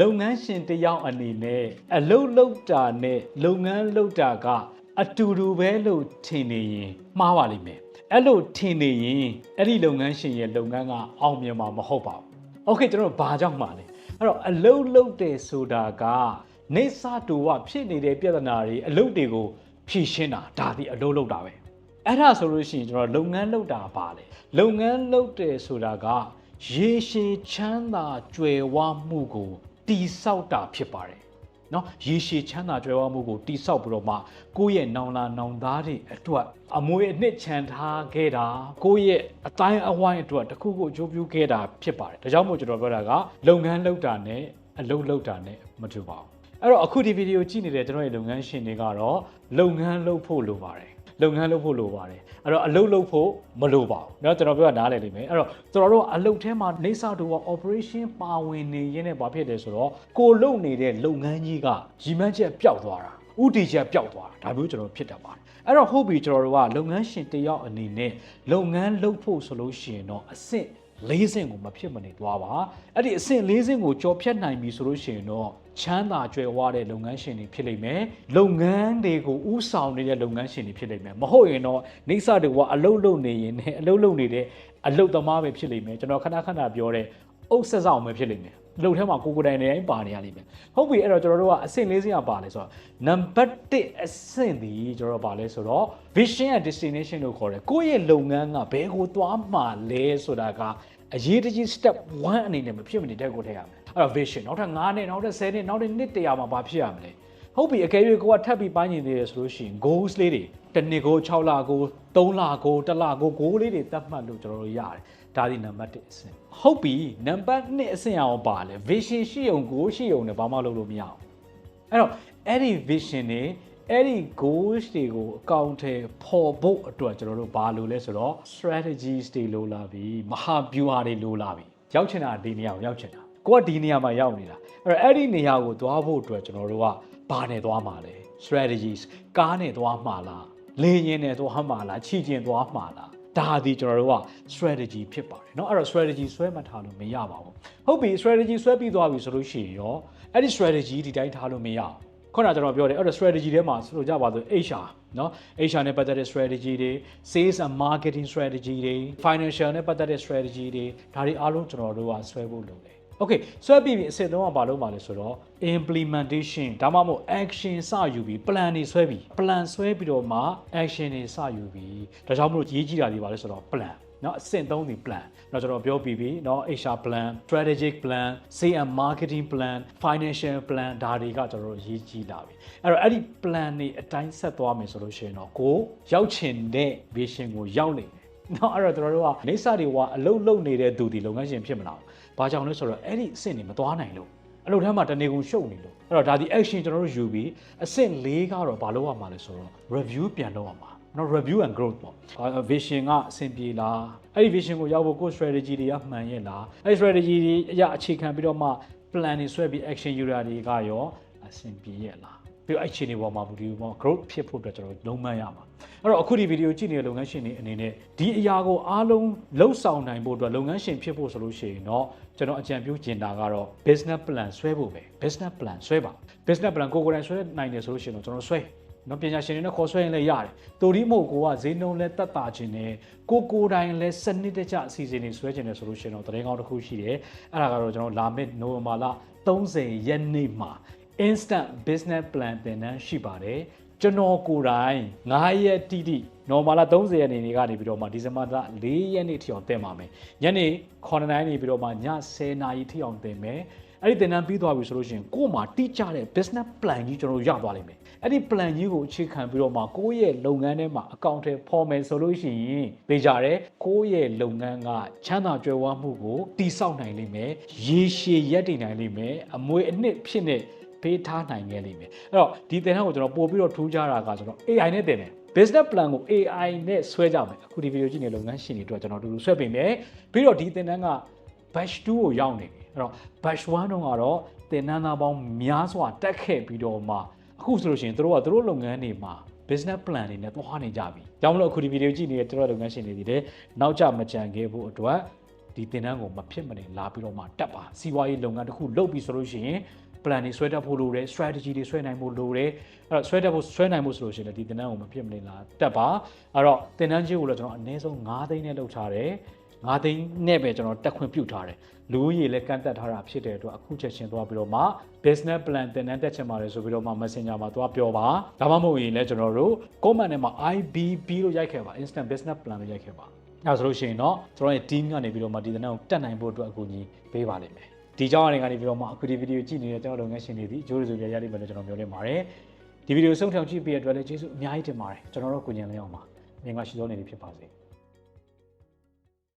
လုပ်ငန်းရှင်တစ်ယောက်အနေနဲ့အလုပ်လုပ်တာနဲ့လုပ်ငန်းလုပ်တာကအတူတူပဲလို့ထင်နေရင်မှားပါလိမ့်မယ်အဲ့လိုထင်နေရင်အဲ့ဒီလုပ်ငန်းရှင်ရဲ့လုပ်ငန်းကအောင်မြင်မှာမဟုတ်ပါဘူးโอเคကျွန်တော်တို့ဘာကြောင့်မှာလဲအဲ့တော့အလုပ်လုပ်တယ်ဆိုတာကနေစတူဝဖြစ်နေတဲ့ပြဿနာတွေအလုပ်တွေကိုဖြေရှင်းတာဒါဒီအလုပ်လုပ်တာပဲ အဲ့ဒါဆိုလို့ရှိရင်ကျွန်တော်လုပ်ငန်းလုပ်တာပါလေလုပ်ငန်းလုပ်တယ်ဆိုတာကရေရှည်ချမ်းသာကြွယ်ဝမှုကို တိဆောက်တာဖြစ်ပါတယ်နော်ရေရှည်ချမ်းသာကြွယ်ဝမှုကိုတိဆောက်ပြီးတော့မှကိုယ့်ရဲ့နောင်လာနောင်သားတွေအတွက်အမွေအနှစ်ချန်ထားခဲ့တာကိုယ့်ရဲ့အတိုင်းအဝိုင်းအတွက်တခုခုအကျိုးပြုခဲ့တာဖြစ်ပါတယ်ဒါကြောင့်မို့ကျွန်တော်ပြောတာကလုပ်ငန်းလုပ်တာနဲ့အလုပ်လုပ်တာနဲ့မတူပါဘူးအဲ့တော့အခုဒီဗီဒီယိုကြည့်နေတဲ့ကျွန်တော်ရဲ့လုပ်ငန်းရှင်တွေကတော့လုပ်ငန်းလုပ်ဖို့လိုပါတယ် လုပ်ငန်းလုပ်ဖို့လိုပါတယ်အဲ့တော့အလုပ်လုပ်ဖို့မလိုပါဘူးเนาะကျွန်တော်ပြောတာနားလည်လိမ့်မယ်အဲ့တော့ကျွန်တော်တို့ကအလုပ်ထဲမှာနေစာတူက operation ပါဝင်နေရင်းနဲ့ဘာဖြစ်တယ်ဆိုတော့ကိုလုပ်နေတဲ့လုပ်ငန်းကြီးကရီမန်းချက်ပျောက်သွားတာဥတီချက်ပျောက်သွားတာဒါမျိုးကျွန်တော်ဖြစ်တတ်ပါတယ်အဲ့တော့ဟုတ်ပြီကျွန်တော်တို့ကလုပ်ငန်းရှင်တစ်ယောက်အနေနဲ့လုပ်ငန်းလုပ်ဖို့ဆိုလို့ရှိရင်တော့အဆင့် လေးဆင့်ကိုမဖြစ်မနေသွားပါအဲ့ဒီအဆင့်လေးဆင့်ကိုကြော်ဖြတ်နိုင်ပြီဆိုလို့ရှိရင်တော့ချမ်းသာကြွယ်ဝတဲ့လုပ်ငန်းရှင်တွေဖြစ်လိမ့်မယ်လုပ်ငန်းတွေကိုဥဆောင်နေတဲ့လုပ်ငန်းရှင်တွေဖြစ်လိမ့်မယ်မဟုတ်ရင်တော့နေစာတွေကအလုပ်လုပ်နေရင်လည်းအလုပ်လုပ်နေတဲ့အလုပ်သမားပဲဖြစ်လိမ့်မယ်ကျွန်တော်ခဏခဏပြောတဲ့အုပ်ဆက်ဆောင်ပဲဖြစ်လိမ့်မယ်အလုပ်ထဲမှာကိုကိုယ်တိုင်နေတိုင်းပါနေရလိမ့်မယ်ဟုတ်ပြီအဲ့တော့ကျွန်တော်တို့ကအဆင့်လေးဆင့်ကပါလဲဆိုတော့ number 1အဆင့်ဒီကျွန်တော်တို့ပါလဲဆိုတော့ vision and destination လို့ခေါ်တယ်ကိုယ့်ရဲ့လုပ်ငန်းကဘယ်ကိုသွားမှာလဲဆိုတာကအရေးတကြီး step 1အနေနဲ့မဖြစ်မနေတက်ကိုထည့်ရမယ်အဲ့တော့ vision နောက်ထပ်9နှစ်နောက်ထပ်10နှစ်နောက်ထပ်နှစ်တရာမှာဘာဖြစ်ရမလဲဟုတ်ပြီအကယ်၍ကိုကထပ်ပြီးပိုင်းနေသေးတယ်ဆိုလို့ရှိရင် goals လေးတွေတစ်နှစ်ကို6လကို3လကို1လကို goal လေးတွေသတ်မှတ်လို့ကျွန်တော်တို့ရတယ် ဒါဒီနံပါတ်1အဆင့်ဟုတ်ပြီနံပါတ်2အဆင့်အောင်ပါလဲ vision ရှိုံ goal ရှိုံနဲ့ဘာမှလုပ်လို့မရအောင်အဲ့တော့အဲ့ဒီ vision တွေအဲ့ဒီ goals တွေကိုအကောင့်ထဲပေါ်ဖို့အတွက်ကျွန်တော်တို့ဘာလို့လဲဆိုတော့ strategies တွေလိုလာပြီမဟာဗျူဟာတွေလိုလာပြီရောက်ချင်တာဒီနေရာကိုရောက်ချင်တာကိုကဒီနေရာမှာရောက်နေတာအဲ့တော့အဲ့ဒီနေရာကိုသွားဖို့အတွက်ကျွန်တော်တို့ကဘာနဲ့သွားမှာလဲ strategies ကားနဲ့သွားမှာလားလေယာဉ်နဲ့သွားမှာလားခြေကျင်သွားမှာလား ဒါဒီကျွန်တော်တို့က strategy ဖြစ်ပါတယ်เนาะအဲ့တော့ strategy ဆွဲမထားလို့မရပါဘူးဟုတ်ပြီ strategy ဆွဲပြီးသွားပြီဆိုလို့ရှိရင်ရောအဲ့ဒီ strategy ဒီတိုင်းထားလို့မရအောင်ခုနကကျွန်တော်ပြောတယ်အဲ့တော့ strategy ထဲမှာဆိုကြပါဆို HR เนาะ HR နဲ့ပတ်သက်တဲ့ strategy တွေ sales and marketing strategy တွေ financial နဲ့ပတ်သက်တဲ့ strategy တွေဒါတွေအားလုံးကျွန်တော်တို့ကဆွဲဖို့လုပ်တယ် Okay ဆွဲပြီးပြီအစစ်သုံးကဘာလို့ပါလဲဆိုတော့ implementation ဒါမှမဟုတ် action စယူပြီး plan တွေဆွဲပြီး plan ဆွဲပြီးတော့မှ action တွေစယူပြီးဒါကြောင့်မလို့ရေးကြည့်တာတွေပါလဲဆိုတော့ plan เนาะအဆင့်3ဒီ plan เนาะကျွန်တော်ပြောပြီးပြီเนาะ HR plan strategic plan sales and marketing plan financial plan ဒါတွေကကျွန်တော်တို့ရေးကြည့်လာပြီအဲ့တော့အဲ့ဒီ plan တွေအတိုင်းဆက်သွားမယ်ဆိုလို့ရှိရင်တော့ကိုရောက်ချင်တဲ့ vision ကိုရောက်နေတယ် ် နော်အဲ့တော့ကျွန်တော်တို့ကလိပ်စာတွေကအလုတ်လုတ်နေတဲ့သူဒီလုပ်ငန်းရှင်ဖြစ်မလားဘာကြောင့်လဲဆိုတော့အဲ့ဒီအဆင့်တွေမသွားနိုင်လို့အလုတ်ထမ်းမှာတနေကုန်ရှုပ်နေလို့အဲ့တော့ဒါဒီ action ကျွန်တော်တို့ယူပြီးအဆင့်၄ကတော့ဘာလုပ်ရမှာလဲဆိုတော့ review ပြန်လုပ်ရမှာနော် review and growth ပေါ့ vision ကအဆင်ပြေလားအဲ့ဒီ vision ကိုရောက်ဖို့ကို strategy တွေကမှန်ရဲ့လားအဲ့ strategy တွေအရအခြေခံပြီးတော့မှ plan တွေဆွဲပြီး action ယူတာတွေကရောအဆင်ပြေရဲ့လား ပြီးတော့အဲ့ချိန်တွေပေါ်မှာဘူးဒီပေါ့ growth ဖြစ်ဖို့အတွက်ကျွန်တော်လုံးမရမှာအဲ့တော့အခုဒီဗီဒီယိုကြည့်နေတဲ့လုပ်ငန်းရှင်တွေအနေနဲ့ဒီအရာကိုအားလုံးလှုပ်ဆောင်နိုင်ဖို့အတွက်လုပ်ငန်းရှင်ဖြစ်ဖို့ဆိုလို့ရှိရင်တော့ကျွန်တော်အကြံပြုချင်တာကတော့ business plan ဆွဲဖို့ပဲ business plan ဆွဲပါ business plan ကိုကိုယ်တိုင်ဆွဲနိုင်တယ်ဆိုလို့ရှိရင်တော့ကျွန်တော်ဆွဲနော်ပညာရှင်တွေနဲ့ခေါ်ဆွဲရင်လည်းရတယ်။တူဒီမဟုတ်ကိုကဈေးနှုန်းလဲတက်တာခြင်းနဲ့ကိုကိုယ်တိုင်လဲစနစ်တကျအစီအစဉ်တွေဆွဲခြင်းနဲ့ဆိုလို့ရှိရင်တော့တရင်ကောင်းတစ်ခုရှိတယ်။အဲ့ဒါကတော့ကျွန်တော်လာမယ့်နိုဝင်ဘာလ30ရက်နေ့မှာ instant business plan သင်တန်းရှိပါတယ်။ကျွန်တော်ကိုယ်တိုင်9ရက်တိတိနော်မာလာ30ရက်နေ့ကနေပြီးတော့မှဒီဇင်ဘာလ4ရက်နေ့ထိအောင်သင်ပါမယ်။ညနေ9နာရီနေပြီးတော့မှည10နာရီထိအောင်သင်မယ်။အဲ့ဒီသင်တန်းပြီးသွားပြီဆိုလို့ရှိရင်ကို့မှာတိကျတဲ့ business plan ကြီးကျွန်တော်တို့ရသွားလိမ့်မယ်။အဲ့ဒီ plan ကြီးကိုအခြေခံပြီးတော့မှကိုယ့်ရဲ့လုပ်ငန်းထဲမှာအကောင့်ထဲပေါ်မယ်ဆိုလို့ရှိရင်သိကြတယ်ကိုယ့်ရဲ့လုပ်ငန်းကချမ်းသာကြွယ်ဝမှုကိုတည်ဆောက်နိုင်လိမ့်မယ်။ရေရှည်ရပ်တည်နိုင်လိမ့်မယ်။အမွေအနှစ်ဖြစ်နေ ပေးထားနိုင်ခဲ့လိမ့်မယ်အဲ့တော့ဒီသင်တန်းကိုကျွန်တော်ပို့ပြီးတော့ထူးခြားတာကကျွန်တော် AI နဲ့သင်တယ် business plan ကို AI နဲ့ဆွဲကြမယ်အခုဒီဗီဒီယိုကြည့်နေလုပ်ငန်းရှင်တွေအတွက်ကျွန်တော်အတူတူဆွဲပေးမယ်ပြီးတော့ဒီသင်တန်းက batch 2ကိုရောက်နေပြီအဲ့တော့ batch 1တုန်းကတော့သင်တန်းသားပေါင်းများစွာတက်ခဲ့ပြီးတော့မှအခုဆိုလို့ရှိရင်တို့ကတို့လုပ်ငန်းတွေမှာ business plan တွေနဲ့သွားနေကြပြီ။ကြောင့်မလို့အခုဒီဗီဒီယိုကြည့်နေတဲ့တို့လုပ်ငန်းရှင်တွေဒီတဲ့နောက်ကျမကြံခဲ့ဖို့အတွက်ဒီသင်တန်းကိုမဖြစ်မနေလာပြီးတော့မှတက်ပါစီးပွားရေးလုပ်ငန်းတစ်ခုလုပ်ပြီးဆိုလို့ရှိရင် plan တွေဆွဲတတ်ဖို့လိုတယ် strategy တွေဆွဲနိုင်ဖို့လိုတယ်အဲ့တော့ဆွဲတတ်ဖို့ဆွဲနိုင်ဖို့ဆိုလို့ရှိရင်လည်းဒီသင်တန်းကိုမဖြစ်မနေလာတက်ပါအဲ့တော့သင်တန်းချင်းကိုလည်းကျွန်တော်အနည်းဆုံး9သိန်းနဲ့လုပ်ထားတယ်9သိန်းနဲ့ပဲကျွန်တော်တက်ခွင့်ပြုထားတယ်လူဦးရေလည်းကန့်သက်ထားတာဖြစ်တဲ့အတွက်အခုချက်ချင်းသွားပြီးတော့မှ business plan သင်တန်းတက်ချင်ပါတယ်ဆိုပြီးတော့မှ messenger မှာသွားပြောပါဒါမှမဟုတ်ရင်လည်းကျွန်တော်တို့ comment ထဲမှာ IBB လို့ရိုက်ခဲ့ပါ instant business plan လို့ရိုက်ခဲ့ပါအဲဆိုလို့ရှိရင်တော့ကျွန်တော်ရဲ့ team ကနေပြီးတော့မှဒီသင်တန်းကိုတက်နိုင်ဖို့အတွက်အကူအညီပေးပါလိမ့်မယ် ဒီကြောင်းအနေကနေပြီးတော့မှအခုဒီဗီဒီယိုကြည့်နေတဲ့ကျွန်တော်လုပ်ငန်းရှင်တွေဒီအကျိုးကျေးဇူးရရလိမ့်မယ်လို့ကျွန်တော်ပြောနေပါတယ်ဒီဗီဒီယိုဆုံးထောင်ကြည့်ပြီးတဲ့အတွက်လည်းကျေးဇူးအများကြီးတင်ပါတယ်ကျွန်တော်တို့ကိုညင်လင်းအောင်ပါမြင်ပါရှိသောနေလေးဖြစ်ပါစေ